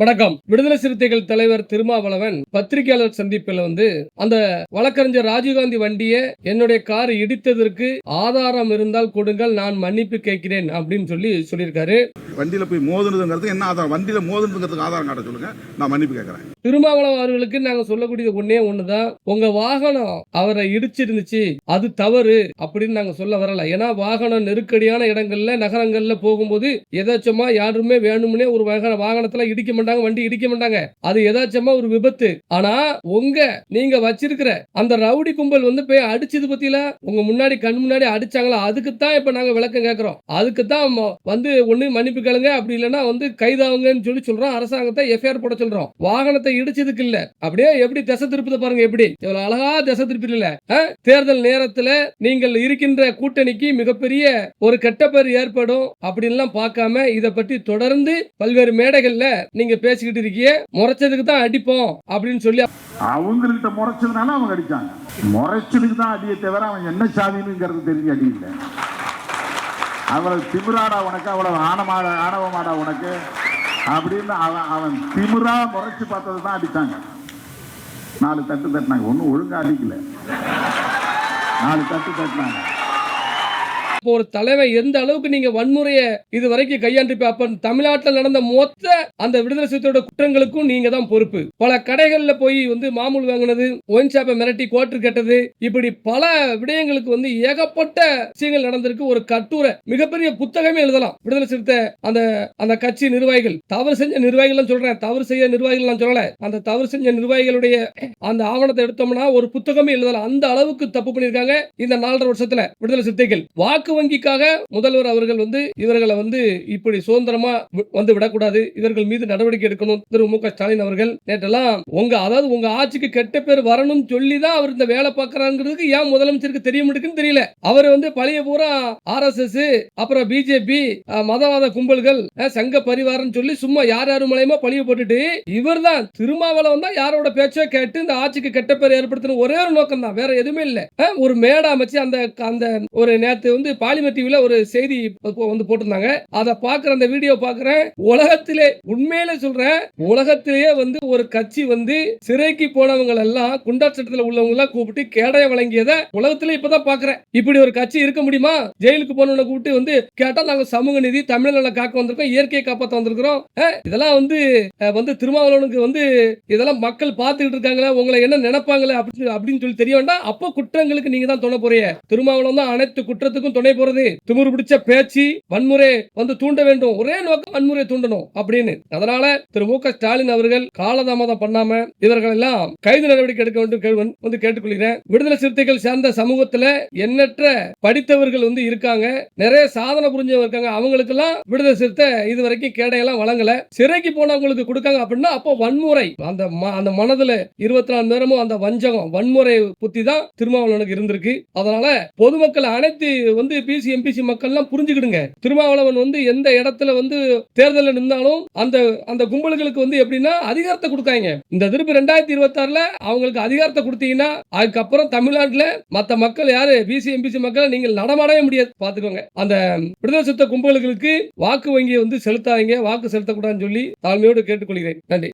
வணக்கம். விடுதலை சிறுத்தைகள் தலைவர் திருமாவளவன் பத்திரிகையாளர் சந்திப்பில் வந்து அந்த வழக்கறிஞர் ராஜீவ்காந்தி வண்டியை என்னுடைய கார் இடித்ததற்கு ஆதாரம் இருந்தால் கொடுங்கள் நான் மன்னிப்பு கேட்கிறேன் அப்படின்னு சொல்லி சொல்லியிருக்காரு. வண்டியில போய் மோதுனதுங்கிறது என்ன ஆதாரம்? வண்டியில மோதுனதுங்கிறதுக்கு ஆதாரம் காட்ட சொல்லுங்க. நான் மன்னிப்பு கேட்கறேன். திருமாவளவன் அவர்களுக்கு நாங்க சொல்லக்கூடியது ஒன்னே ஒண்ணுதான். உங்க வாகனம் அவரை இடிச்சிருந்துச்சு அது தவறு அப்படின்னு நாங்க சொல்ல வரல. ஏன்னா வாகனம் நெருக்கடியான இடங்கள்ல நகரங்கள்ல போகும்போது எதாச்சமா யாருமே வேணும்னே ஒரு வாகன வாகனத்துல இடிக்க மாட்டாங்க. வண்டி இடிக்க மாட்டாங்க. அது எதாச்சமா ஒரு விபத்து. ஆனா உங்க நீங்க வச்சிருக்கிற அந்த ரவுடி கும்பல் வந்து போய் அடிச்சது பத்தியில உங்க முன்னாடி கண் முன்னாடி அடிச்சாங்களா? அதுக்கு தான் இப்ப நாங்க விளக்கம் கேட்கிறோம் அதுக்கு தான் வந்து ஒண்ணு மன்னிப்பு கேளுங்க அப்படி இல்லைன்னா வந்து கைதாவுங்கன்னு சொல்லி சொல்றோம். அரசாங்கத்தை எஃப்ஐஆர் போட சொல்றோம். வாகனத்தை இடிச்சதுக்கு இல்ல. அப்படியே எப்படி திசை திருப்பத பாருங்க எப்படி. இவ்வளவு அழகா திசை திருப்பில தேர்தல் நேரத்துல நீங்கள் இருக்கின்ற கூட்டணிக்கு மிகப்பெரிய ஒரு கெட்ட பேர் ஏற்படும். அப்படின்லாம் பார்க்காம இதை பற்றி தொடர்ந்து பல்வேறு மேடைகள்ல நீங்க பேசிக்கிட்டு இருக்கியே முறைச்சதுக்கு தான் அடிப்போம் அப்படின்னு சொல்லி அவங்கள்ட்ட முறைச்சதுனால அவங்க அடிச்சாங்க. முறைச்சதுக்கு தான் அடியை தவிர அவன் என்ன சாதினுங்கிறது தெரிஞ்சு அடி இல்லை. அவ்வளவு திமிராடா உனக்கு அவ்வளவு ஆணமாடா ஆணவமாடா உனக்கு அப்படின்னு அவன் அவன் திமிரா முறைச்சு பார்த்தது தான் அடித்தாங்க நாலு தட்டு தட்டினாங்க. ஒன்றும் ஒழுங்கா அடிக்கல. நாலு தட்டு தட்டினாங்க. இப்போ ஒரு தலைவர் எந்த அளவுக்கு நீங்க வன்முறையை இது வரைக்கும் கையாண்டிருப்ப அப்ப தமிழ்நாட்டில் நடந்த மொத்த அந்த விடுதலை சிறுத்தையோட குற்றங்களுக்கும் நீங்க தான் பொறுப்பு. பல கடைகள்ல போய் வந்து மாமூல் வாங்கினது ஒயின் ஷாப்பை மிரட்டி கோட்டு கட்டது இப்படி பல விடயங்களுக்கு வந்து ஏகப்பட்ட விஷயங்கள் நடந்திருக்கு. ஒரு கட்டுரை மிகப்பெரிய புத்தகமே எழுதலாம். விடுதலை சிறுத்தை அந்த அந்த கட்சி நிர்வாகிகள் தவறு செஞ்ச நிர்வாகிகள் சொல்றேன். தவறு செய்ய நிர்வாகிகள் நான் சொல்லல. அந்த தவறு செஞ்ச நிர்வாகிகளுடைய அந்த ஆவணத்தை எடுத்தோம்னா ஒரு புத்தகமே எழுதலாம். அந்த அளவுக்கு தப்பு பண்ணியிருக்காங்க இந்த நாலரை வருஷத்துல விடுதலை சிறுத்தைகள். வாக்கு வங்கிக்காக முதல்வர் அவர்கள் வந்து இவர்களை வந்து இப்படி சுதந்திரமா வந்து விடக்கூடாது. இவர்கள் மீது நடவடிக்கை எடுக்கணும். திரு மு க ஸ்டாலின் அவர்கள் நேற்றெல்லாம் உங்க அதாவது உங்க ஆட்சிக்கு கெட்ட பேர் வரணும்னு சொல்லி தான் அவர் இந்த வேலை பார்க்கறாங்கிறதுக்கு ஏன் முதலமைச்சருக்கு தெரிய மாட்டேங்குன்னு தெரியல. அவர் வந்து பழைய பூரா ஆர் எஸ் எஸ் அப்புறம் பிஜேபி மதவாத கும்பல்கள் சங்க பரிவாரம்னு சொல்லி சும்மா யார் யார் மூலயமா பழிய போட்டுட்டு இவர்தான் திருமாவளவன் தான் யாரோட பேச்சோ கேட்டு இந்த ஆட்சிக்கு கெட்ட பேர் ஏற்படுத்தணும். ஒரே ஒரு நோக்கம் தான் வேற எதுவுமே இல்ல. ஒரு மேடை அமைச்சு அந்த அந்த ஒரு நேத்து வந்து பாலிமர் டிவில ஒரு செய்தி வந்து போட்டிருந்தாங்க. அதை பாக்குற அந்த வீடியோ பாக்குறேன் உலகத்திலே உண்மையில சொல்றேன் உலகத்திலேயே வந்து ஒரு கட்சி வந்து சிறைக்கு போனவங்க எல்லாம் குண்டா சட்டத்துல உள்ளவங்க எல்லாம் கூப்பிட்டு கேடைய வழங்கியதை உலகத்திலே இப்பதான் பாக்குறேன் இப்படி ஒரு கட்சி இருக்க முடியுமா? ஜெயிலுக்கு போனவங்களை கூப்பிட்டு வந்து கேட்டா நாங்க சமூக நிதி தமிழ்நாடு காக்க வந்திருக்கோம் இயற்கையை காப்பாத்த வந்திருக்கிறோம். இதெல்லாம் வந்து வந்து திருமாவளவனுக்கு வந்து இதெல்லாம் மக்கள் பார்த்துக்கிட்டு இருக்காங்களே உங்களை என்ன நினைப்பாங்களே அப்படின்னு அப்படின்னு சொல்லி தெரிய வேண்டாம். அப்போ குற்றங்களுக்கு நீங்க தான் துணை போறீங்க திருமாவளவன் தான் அனைத்து குற்றத்துக்கும் துணை நடைபெறுது திமிரு பிடிச்ச பேச்சு வன்முறை வந்து தூண்ட வேண்டும். ஒரே நோக்கம் வன்முறை தூண்டணும் அப்படின்னு. அதனால திரு மு க ஸ்டாலின் அவர்கள் காலதாமதம் பண்ணாம இவர்கள் எல்லாம் கைது நடவடிக்கை எடுக்க வேண்டும் கேள்வி வந்து கேட்டுக்கொள்கிறேன். விடுதலை சிறுத்தைகள் சார்ந்த சமூகத்துல எண்ணற்ற படித்தவர்கள் வந்து இருக்காங்க. நிறைய சாதனை புரிஞ்சவங்க இருக்காங்க. அவங்களுக்கு எல்லாம் விடுதலை சிறுத்தை இது வரைக்கும் கேடையெல்லாம் வழங்கல. சிறைக்கு போனவங்களுக்கு கொடுக்காங்க அப்படின்னா அப்போ வன்முறை. அந்த அந்த மனதுல இருபத்தி நாலு நேரமும் அந்த வஞ்சகம் வன்முறை புத்தி தான் திருமாவளவனுக்கு இருந்திருக்கு. அதனால பொதுமக்கள் அனைத்து வந்து பிசி எம்பிசி மக்கள்லாம் புரிஞ்சுக்கிடுங்க. திருமாவளவன் வந்து எந்த இடத்துல வந்து தேர்தலில் நின்றாலும் அந்த அந்த கும்பல்களுக்கு வந்து எப்படின்னா அதிகாரத்தை கொடுக்காங்க. இந்த திருப்பி ரெண்டாயிரத்தி இருபத்தி ஆறுல அவங்களுக்கு அதிகாரத்தை கொடுத்தீங்கன்னா அதுக்கப்புறம் தமிழ்நாட்டுல மத்த மக்கள் யாரு? பிசி எம்பிசி மக்கள் நீங்கள் நடமாடவே முடியாது. பார்த்துக்கோங்க. அந்த விடுதலை சித்த கும்பல்களுக்கு வாக்கு வங்கியை வந்து செலுத்தாதீங்க. வாக்கு செலுத்தக்கூடாதுன்னு சொல்லி தாழ்மையோடு கேட்டுக்கொள்கிறேன். நன்றி.